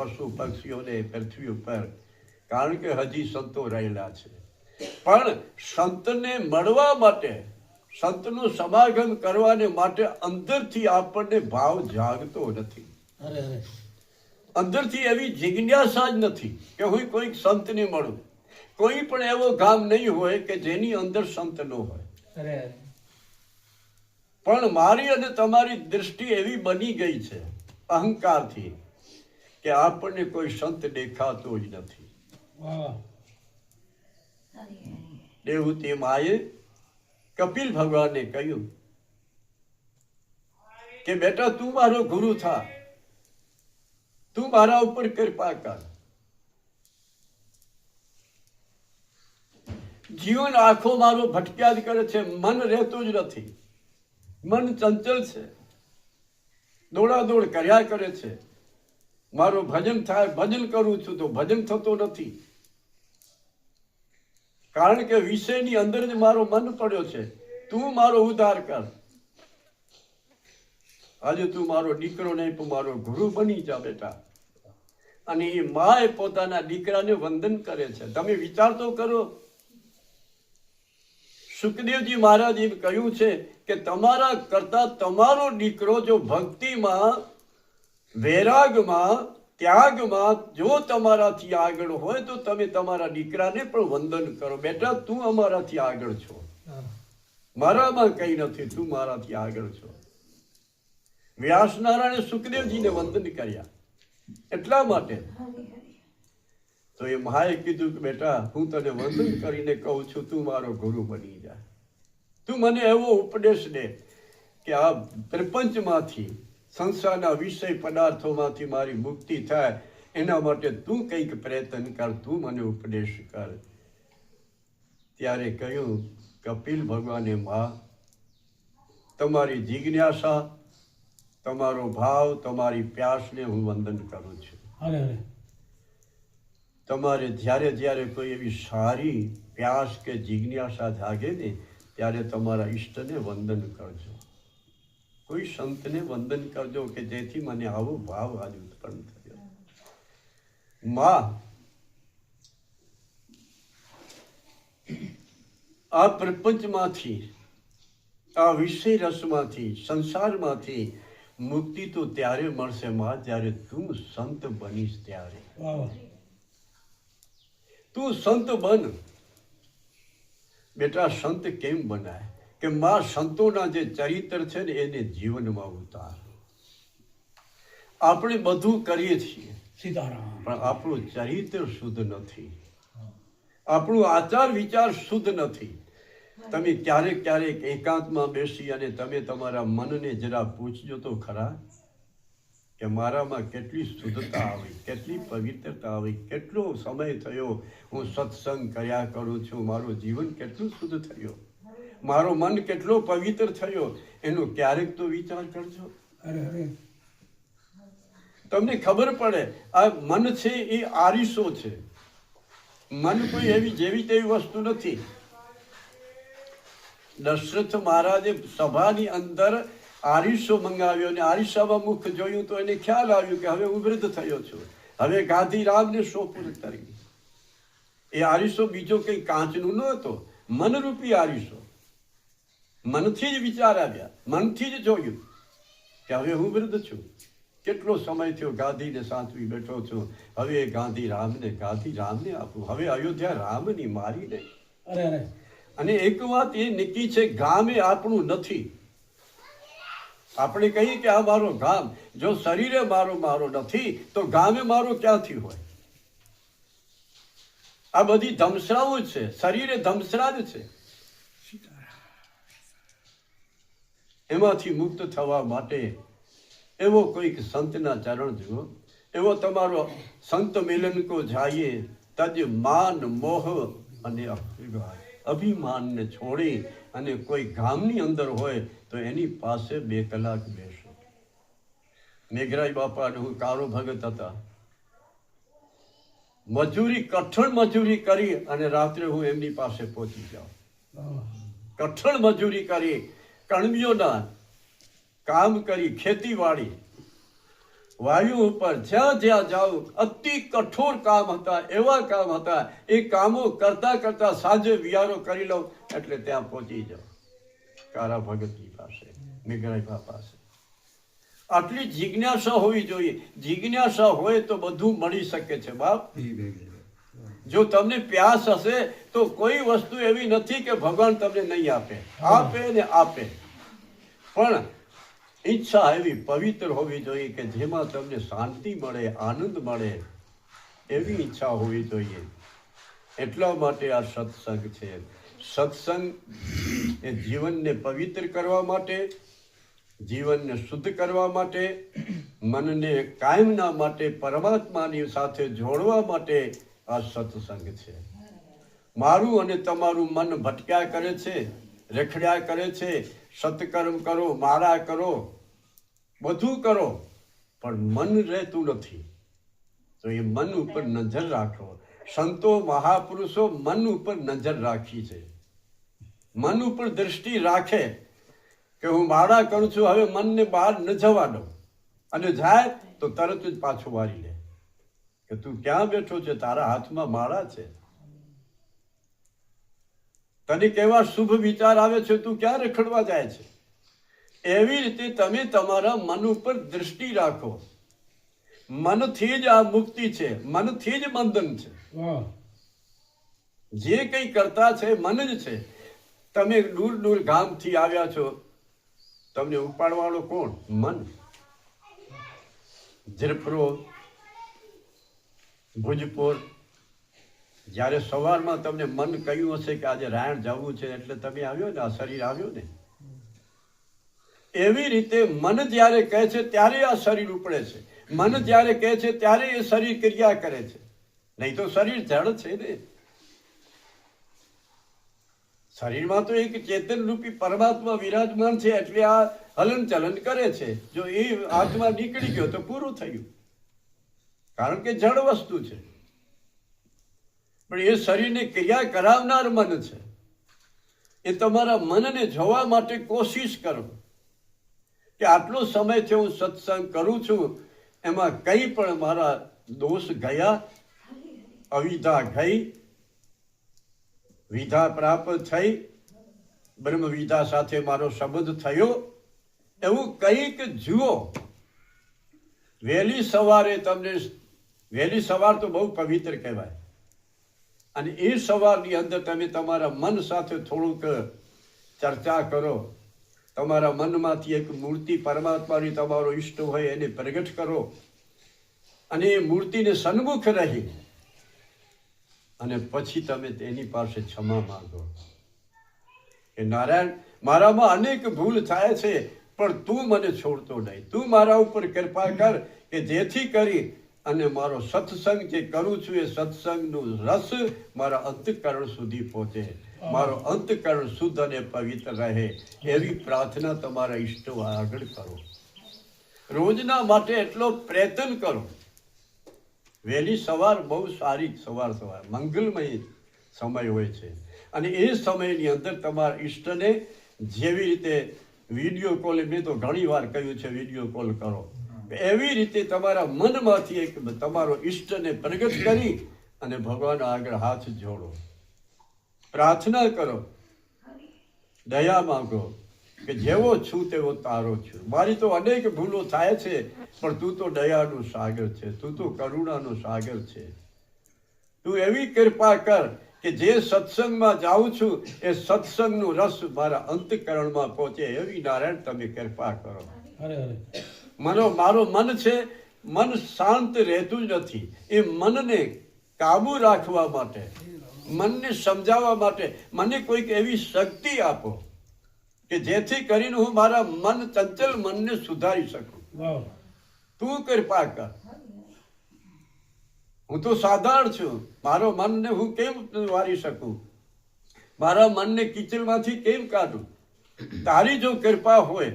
પશુ પક્ષીઓને પૃથ્વી ઉપર કારણ કે હજી સંતો રહેલા છે. પણ સંતને મળવા માટે સંતનું સમાગમ કરવાને માટે અંદરથી આપણને ભાવ જાગતો નથી. અંદરથી એવી જિજ્ઞાસા જ નથી કે હું કોઈક સંતને મળું. કોઈ પણ એવો ગામ નહીં હોય કે જેની અંદર સંત ન હોય. પણ મારી અને તમારી દૃષ્ટિ એવી બની ગઈ છે અહંકારથી. કે આપણને કોઈ સંત દેખાતો જ નથી. દેવતી માએ કપિલ ભગવાને કહ્યું કે બેટા તું મારો ગુરુ થા. તું મારા ઉપર કૃપા કર. જીવન આખો મારો ભટક્યા જ કરે છે મન રહેતું જ નથી. મન ચંચલ છે. દોડાદોડ કર્યા કરે છે. મારું ભજન થાય, ભજન કરું છું તો ભજન થતો નથી. કારણ કે વિષયની અંદર જ મારો મન પડ્યો છે. તું મારો ઉદ્ધાર કર. આજે તું મારો દીકરો નહીં, પણ મારો ગુરુ બની જા બેટા. અને એ માએ પોતાના દીકરાને વંદન કરે છે. તમે વિચાર તો કરો. સુખદેવજી મહારાજ એમ કહ્યું છે કે તમારા કરતા તમારો દીકરો જો ભક્તિમાં વૈરાગમાં ત્યાગમાં જો તમારાથી આગળ હોય તો તમે તમારા દીકરાને પણ વંદન કરો. બેટા તું અમારાથી આગળ છો. મારામાં કઈ નથી તું મારાથી આગળ છો. વ્યાસ નારાયણે સુખદેવજીને વંદન કર્યા. એટલા માટે. તો એ મહાએ કીધું કે બેટા હું તને વંદન કરીને કહું છું તું મારો ગુરુ બની જા. તું મને એવો ઉપદેશ દે કે આ પ્રપંચમાંથી સંસારના વિષય પદાર્થોમાંથી મારી મુક્તિ થાય એના માટે તું કંઈક પ્રયત્ન કર તું મને ઉપદેશ કર. ત્યારે કહ્યું કપિલ ભગવાને માં તમારી જિજ્ઞાસા તમારો ભાવ તમારી પ્યાસને હું વંદન કરું છું. તમારે જ્યારે જ્યારે કોઈ એવી સારી પ્યાસ કે જિજ્ઞાસા જાગે ને ત્યારે તમારા ઈષ્ટને વંદન કરજો. કોઈ સંતને વંદન કરજો કે જેથી મને આવો ભાવ આજ ઉત્પન્ન થયો. માં આ પ્રપંચમાંથી આ વિષય રસમાંથી સંસારમાંથી મુક્તિ તો ત્યારે મળશે માં જ્યારે તું સંત બનીશ ત્યારે. તું સંત બન. બેટા સંત કેમ બનાય કે મા સંતોના જે ચરિત્ર છે ને એને જીવનમાં ઉતાર. આપણે બધું કરીએ છીએ સીતારામ. પણ આપણું ચરિત્ર શુદ્ધ નથી. આપણું આચાર વિચાર શુદ્ધ નથી. તમે ક્યારેક ક્યારેક એકાંતમાં બેસી અને તમે તમારા મનને જરા પૂછજો તો ખરા કે મારામાં કેટલી શુદ્ધતા આવી કેટલી પવિત્રતા આવી કેટલો સમય થયો હું સત્સંગ કર્યા કરું છું મારું જીવન કેટલું શુદ્ધ થયો? મારો મન કેટલો પવિત્ર થયો. એનો ક્યારેક તો વિચાર કરજો. અરે અરે. તમને ખબર પડે આ મન છે એ આરીસો છે. મન કોઈ એવી જેવી તેવી વસ્તુ નથી. દશરથ મહારાજે સભાની અંદર આરીસો મંગાવ્યો અને આરીસામાં મુખ જોયું તો એને ખ્યાલ આવ્યું કે હવે હું વૃદ્ધ થયો છું. હવે ગાંધીરામને સોપુર કરી. એ આરીસો બીજો કંઈ કાચનું ન હતો. મનરૂપી આરીસો. મનથી જ વિચાર આવ્યા મનથી જ જોયું કે હવે હું વૃદ્ધ છું કેટલો સમય થયો ગાંધીને સાચવી બેઠો છું હવે ગાંધી રામને ગાંધી રામને આપું હવે અયોધ્યા રામની મારી નહીં અરે અરે અને એક વાત એ નક્કી છે ગામ એ આપણું નથી આપણે કહીએ કે આ મારો ગામ જો શરીરે મારો મારો નથી તો ગામે મારો ક્યાંથી હોય આ બધી ધમસરાઓ જ છે શરીરે ધમસરા જ છે એમાંથી મુક્ત થવા માટે એવો કોઈક સંતના ચરણ જુઓ. એવો તમારો સંત મિલન કો જાઈએ તજ માન મોહ અને અભિમાનને છોડી અને કોઈ ગામની અંદર હોય તો એની પાસે બે કલાક બેસો. મેઘરાજ બાપાને હું કારો ભગત હતા. મજૂરી કઠણ મજૂરી કરી અને રાત્રે હું એમની પાસે પહોંચી જાઉં. કઠણ મજૂરી કરી કણબીઓના કામ કરી ખેતીવાડી. વાયુ ઉપર જ્યાં જ્યાં જાઓ અતિ કઠોર કામ હતા એવા કામ હતા એ કામો કરતા કરતા સાંજે વિયારો કરી લઉં એટલે ત્યાં પહોંચી જાઓ. કારા ભગતજી પાસે મેઘરાજભા પાસે. આટલી જિજ્ઞાસા હોવી જોઈએ. જિજ્ઞાસા હોય તો બધું મળી શકે છે બાપ. જો તમને પ્યાસ હશે તો કોઈ વસ્તુ એવી નથી કે ભગવાન તમને નહીં આપે. આપે ને આપે. પણ ઈચ્છા એવી પવિત્ર હોવી જોઈએ કે જેમાં તમને શાંતિ મળે આનંદ મળે એવી ઈચ્છા હોવી જોઈએ. એટલા માટે આ સત્સંગ છે. સત્સંગ એ જીવનને પવિત્ર કરવા માટે જીવનને શુદ્ધ કરવા માટે મનને કાયમના માટે પરમાત્માની સાથે જોડવા માટે આ સત્સંગ છે. મારું અને તમારું મન ભટક્યા કરે છે, રખડ્યા કરે છે, સત્કર્મ કરો, મારા કરો, બધું કરો, પણ મન રહેતું નથી. તો એ મન ઉપર નજર રાખો. સંતો, મહાપુરુષો મન ઉપર નજર રાખી છે. મન ઉપર દ્રષ્ટિ રાખે કે હું માળા કરું છું, હવે મનને બહાર ન જવા દઉં. અને જાય તો તરત જ પાછું વારી લે. કે તું ક્યાં બેઠો છે? તારા હાથમાં માળા છે. તને કેવા શુભ વિચાર આવે છે તું ક્યાં રખડવા જાય છે? એવી રીતે તમે તમારા મન ઉપર દ્રષ્ટિ રાખો. મનથી જ આ મુક્તિ છે મનથી જ બંધન છે. જે કંઈ કરતા છે મન જ છે. તમે દૂર દૂર ગામથી આવ્યા છો તમને ઉપાડવાળો કોણ? મન. ઝીરફરો ભુજપુર જ્યારે સવારમાં તમને મન કહ્યું હશે કે આજે રાયણ જવું છે એટલે તમે આવ્યો ને, આ શરીર આવ્યું ને. એવી રીતે મન જ્યારે કહે છે ત્યારે આ શરીર ઉપડે છે. મન જ્યારે કહે છે ત્યારે એ શરીર ક્રિયા કરે છે. નહીં તો શરીર જડ છે ને. શરીરમાં તો એક ચેતન રૂપી પરમાત્મા વિરાજમાન છે એટલે આ હલન ચલન કરે છે. જો એ આત્મા નીકળી ગયો તો પૂરું થયું. કારણ કે જળ વસ્તુ છે. પણ એ શરીરને ક્રિયા કરાવનાર મન છે. એ તમારા મનને જોવા માટે કોશિશ કરો. કે આટલો સમયથી હું સત્સંગ કરું છું, એમાં કંઈ પણ મારા દોષ ગયા, અવિધા ગઈ, વિધા પ્રાપ્ત થઈ બ્રહ્મ વિધા સાથે મારો સંબંધ થયો, એવું કંઈક જુઓ. વહેલી સવારે તમને, વહેલી સવાર તો બહુ પવિત્ર કહેવાય. અને એ સવારની અંદર તમે તમારા મન સાથે થોડુંક ચર્ચા કરો. તમારા મનમાંથી એક મૂર્તિ પરમાત્માની તમારો ઈષ્ટ હોય એને પ્રગટ કરો. અને એ મૂર્તિને સન્મુખ રહી અને પછી તમે તેની પાસે ક્ષમા માંગો. કે નારાયણ, મારામાં અનેક ભૂલ થાય છે, પણ તું મને છોડતો નહીં. તું મારા ઉપર કૃપા કર કે જેથી કરી અને મારો સત્સંગ જે કરું છું એ સત્સંગનું રસ મારા અંતકરણ સુધી પહોંચે. મારો અંતકરણ શુદ્ધ અને પવિત્ર રહે. એવી પ્રાર્થના તમારા ઈષ્ટો આગળ કરો. રોજના માટે એટલો પ્રયત્ન કરો. વહેલી સવાર બહુ સારી સવાર સવાર. મંગલમય સમય હોય છે. અને એ સમયની અંદર તમારા ઈષ્ટને જેવી રીતે વીડિયો કોલ, મેં તો ઘણી વાર કહ્યું છે, વીડિયો કોલ કરો. એવી રીતે તમારા મનમાંથી એક તમારો ઈષ્ટને પ્રગટ કરી અને ભગવાન આગળ હાથ જોડો. પ્રાર્થના કરો. દયા માંગો કે જેવો છું તેવો તારો છું. મારી તો અનેક ભૂલો થાય છે, પણ તું તો દયાનું સાગર છે. તું તો કરુણાનો સાગર છે. તું એવી કૃપા કર કે જે સત્સંગમાં જાઉં છું, એ સત્સંગનો રસ મારા અંતકરણમાં પહોંચે એવી નારાયણ તમે કૃપા કરો. અરે અરે મનો મારો મન છે મન શાંત રહેતું જ નથી. એ મનને કાબુ રાખવા માટે મનને સમજાવવા માટે મને કોઈક એવી શક્તિ આપો કે જેથી કરીને હું મારા મન ચંચલ મનને સુધારી શકું. તું કૃપા કર. હું તો સાધારણ છું. મારો મનને હું કેમ વારી શકું? મારા મનને કિચડમાંથી કેમ કાઢું? તારી જો કૃપા હોય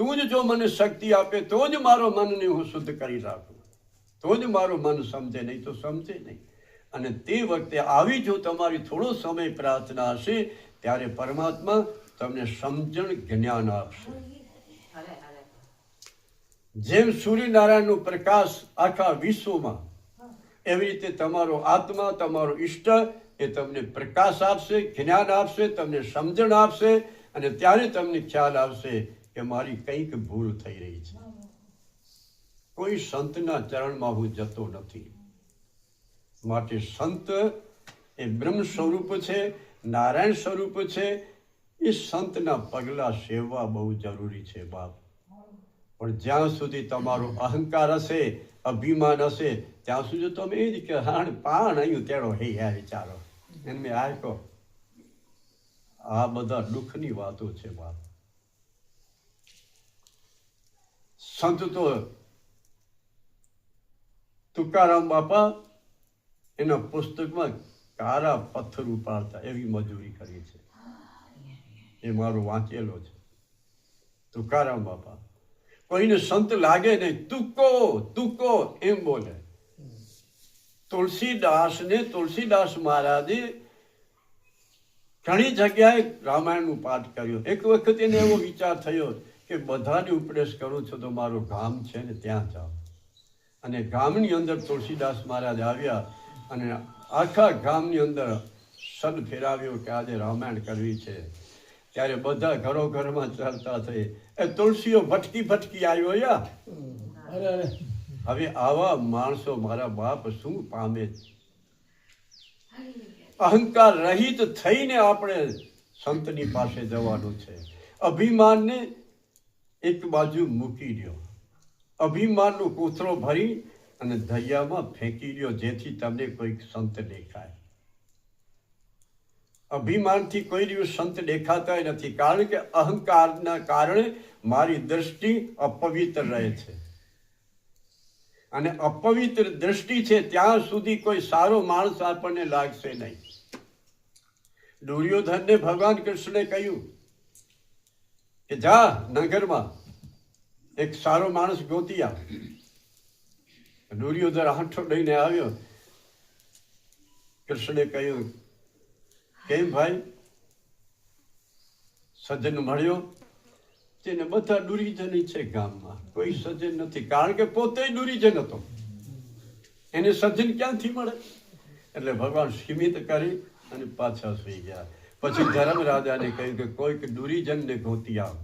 તું જ જો મને શક્તિ આપે, તો જ મારો મનને હું શુદ્ધ કરી રાખું. તો જ મારું મન સમજે, નહીં તો સમજે નહીં. અને તે વખતે આવી જો તમારી થોડો સમય પ્રાર્થના હશે, ત્યારે પરમાત્મા તમને સમજણ જ્ઞાન આપશે. જેમ સૂર્યનારાયણનો પ્રકાશ આખા વિશ્વમાં, એવી રીતે તમારો આત્મા, તમારો ઈષ્ટ એ તમને પ્રકાશ આપશે, જ્ઞાન આપશે, તમને સમજણ આપશે, અને ત્યારે તમને ખ્યાલ આવશે કે મારી કંઈક ભૂલ થઈ રહી છે. કોઈ સંતના ચરણમાં હું જતો નથી. માટે સંત એ બ્રહ્મ સ્વરૂપ છે, નારાયણ સ્વરૂપ છે, એ સંતના પગલાં સેવવા બહુ જરૂરી છે બાપ. પણ જ્યાં સુધી તમારો અહંકાર હશે, અભિમાન હશે, ત્યાં સુધી તમે એ જ કે હાણ પાણ અહીં તેડો હે આ વિચારો. એને મેં આ કહો. આ બધા દુઃખની વાતો છે બાપ. સંત તો તુકારામ બાપા એના પુસ્તકમાં કારા પથ્થર ઉપાડતા એવી મજૂરી કરી છે. એ મારો વાંચેલો છે. તુકારામ બાપા. કોઈને સંત લાગે નહીં, તુકો તુકો, એમ બોલે. તુલસીદાસને, તુલસીદાસ મહારાજે ઘણી જગ્યાએ રામાયણનું પાઠ કર્યો. એક વખત એને એવો વિચાર થયો કે બધાને ઉપદેશ કરું છું તો મારું ગામ છે ને ત્યાં જાઓ. અને ગામની અંદર તુલસીદાસ મહારાજ આવ્યા અને આખા ગામની અંદર સદ ફેરાવ્યો કે આજે રામાયણ કરવી છે. ત્યારે બધા ઘરો ઘરમાં ચાલતા થઈ. એ તુલસીઓ ભટકી ભટકી આવ્યો યા હવે આવા માણસો મારા બાપ શું પામે? અહંકાર રહિત થઈને આપણે સંતની પાસે જવાનું છે. અભિમાનને એક બાજુ મૂકી દો અભિમાનનો કોથળો ભરી અને દરિયામાં ફેંકી દો જેથી તમને કોઈક સંત દેખાય. અભિમાનથી કોઈ દિવસ સંત દેખાતા નથી, કારણ કે અહંકારના કારણે મારી દ્રષ્ટિ અપવિત્ર રહે છે. અને અપવિત્ર દ્રષ્ટિ છે, ત્યાં સુધી કોઈ સારો માણસ આપણને લાગશે નહીં. દુર્યોધનને ભગવાન કૃષ્ણે કહ્યું કે જા નગરમાં. એક સારો માણસ ગોતી આવ. દુર્યોધન હાંઠો લઈને આવ્યો. કૃષ્ણે કહ્યું, કેમ ભાઈ? સજ્જન મળ્યો. તેને બધા દુરીજન છે ગામમાં. કોઈ સજ્જન નથી. કારણ કે પોતે દુરીજન હતો. એને સજ્જન ક્યાંથી મળે? એટલે ભગવાન સીમિત કરી અને પાછા સુઈ ગયા. પછી ધર્મરાજાને કહ્યું કે કોઈક દુરીજનને ગોતી આવ.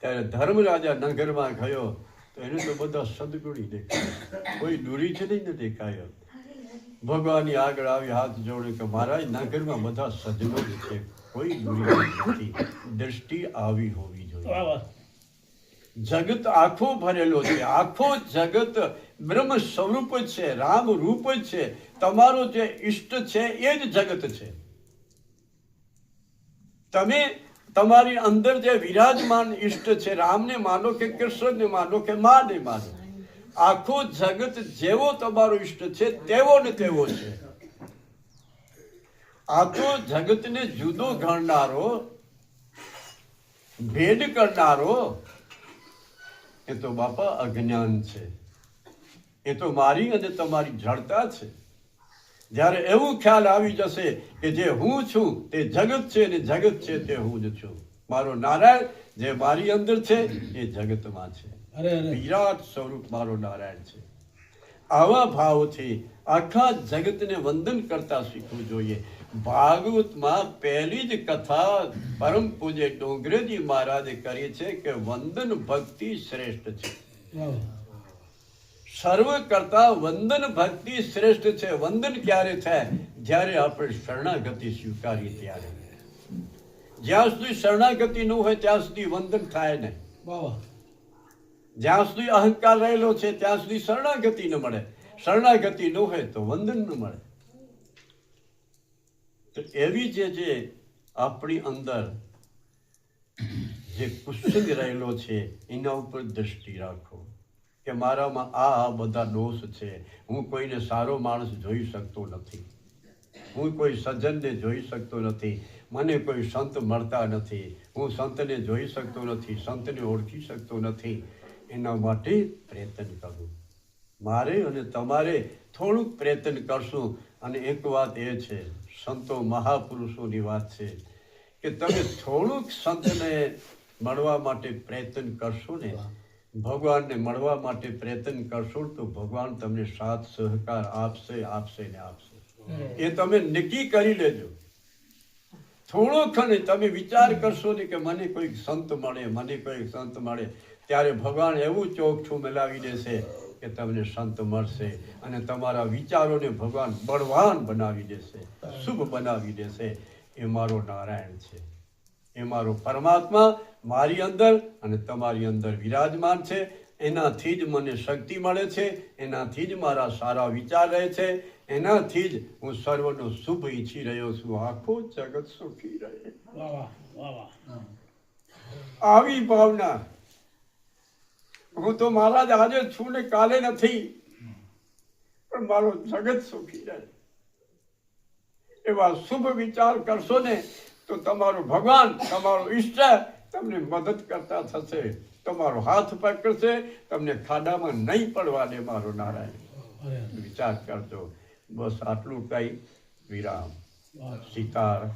ત્યારે ધર્મ રાજા નગરમાં ગયો તો એને તો બધા સદગુણી દેખાય. કોઈ દુરીજને ન દેખાયો? ભગવાનની આગળ આવી હાથ જોડે કે મહારાજ નગરમાં બધા સજ્જનો છે. કોઈ દુરી નથી. દ્રષ્ટિ આવી હોવી જોઈએ. જગત આખો ભરેલો છે. આખો જગત બ્રહ્મ સ્વરૂપ છે રામ રૂપ છે. તમારો જે ઈષ્ટ છે એ જ જગત છે. તમે તમારી અંદર જે વિરાજમાન ઈષ્ટ છે, રામને માનો કે કૃષ્ણને માનો કે માને માનો, આખો જગત જેવો તમારો ઈષ્ટ છે, તેવો ને તેવો છે. આખું જગતને જુદો ગણનારો, ભેદ કરનારો, એ તો બાપા અજ્ઞાન છે. એ તો મારી અને તમારી જડતા છે. જ્યારે એવું ખ્યાલ આવી જશે કે જે હું છું તે જગત છે ને જગત છે તે હું જ છું. મારો નારાયણ જે મારી અંદર છે એ જગતમાં છે. વિરાટ સ્વરૂપ મારો નારાયણ છે. આવા ભાવથી આખા જગતને વંદન કરતા શીખવું જોઈએ. ભાગવતમાં પહેલી જ કથા પરમ પૂજ્ય ડોંગરેજી મહારાજે કરી છે કે વંદન ભક્તિ શ્રેષ્ઠ છે. સર્વ કરતા વંદન ભક્તિ શ્રેષ્ઠ છે. વંદન ક્યારે થાય? જ્યારે આપણે શરણાગતિ સ્વીકારીએ ત્યારે. જ્યાં સુધી શરણાગતિ ન હોય ત્યાં સુધી વંદન થાય નહીં. જ્યાં સુધી અહંકાર રહેલો છે ત્યાં સુધી શરણાગતિ ન મળે. શરણાગતિ ન હોય તો વંદન ન મળે. તો એવી જે જે આપણી અંદર જે કુસંગ રહેલો છે એના ઉપર દ્રષ્ટિ રાખો. કે મારામાં આ આ બધા દોષ છે. હું કોઈને સારો માણસ જોઈ શકતો નથી. હું કોઈ સજ્જનને જોઈ શકતો નથી. મને કોઈ સંત મળતા નથી. હું સંતને જોઈ શકતો નથી, સંતને ઓળખી શકતો નથી. એના માટે પ્રયત્ન કરું. મારે અને તમારે થોડુંક પ્રયત્ન કરશું. અને એક વાત એ છે, સંતો મહાપુરુષોની વાત છે કે તમે થોડુંક સંતને મળવા માટે પ્રયત્ન કરશો ને ભગવાનને મળવા માટે પ્રયત્ન કરશો તો ભગવાન તમને સાથ સહકાર આપશે આપશે ને આપશે. એ તમે નક્કી કરી લેજો. થોડો ખને તમે વિચાર કરશો ને કે મને કોઈક સંત મળે મને કોઈક સંત મળે ત્યારે ભગવાન એવું ચોકછું મેલાવી દેશે કે તમને સંત મળશે અને તમારા વિચારોને ભગવાન બળવાન બનાવી દેશે શુભ બનાવી દેશે. એ મારો નારાયણ છે. એ મારો પરમાત્મા મારી અંદર અને તમારી અંદર વિરાજમાન છે. એનાથી જ મને શક્તિ મળે છે. એનાથી જ મારા સારા વિચાર રહે છે. એનાથી જ હું સર્વનો શુભ ઈચ્છી રહ્યો છું. આખો જગત સુખી રહે. આવી ભાવના. હું તો મહારાજ આજે છું ને કાલે નથી. પણ મારો જગત સુખી રહે. એવા શુભ વિચાર કરશો ને તો તમારું ભગવાન તમારો ઈષ્ટ તમને મદદ કરતા થશે. તમારો હાથ પકડશે તમને ખાડામાં નહીં પડવા દે મારો નારાયણ. વિચાર કરજો. બસ આટલું કઈ. વિરામ. સીતાર.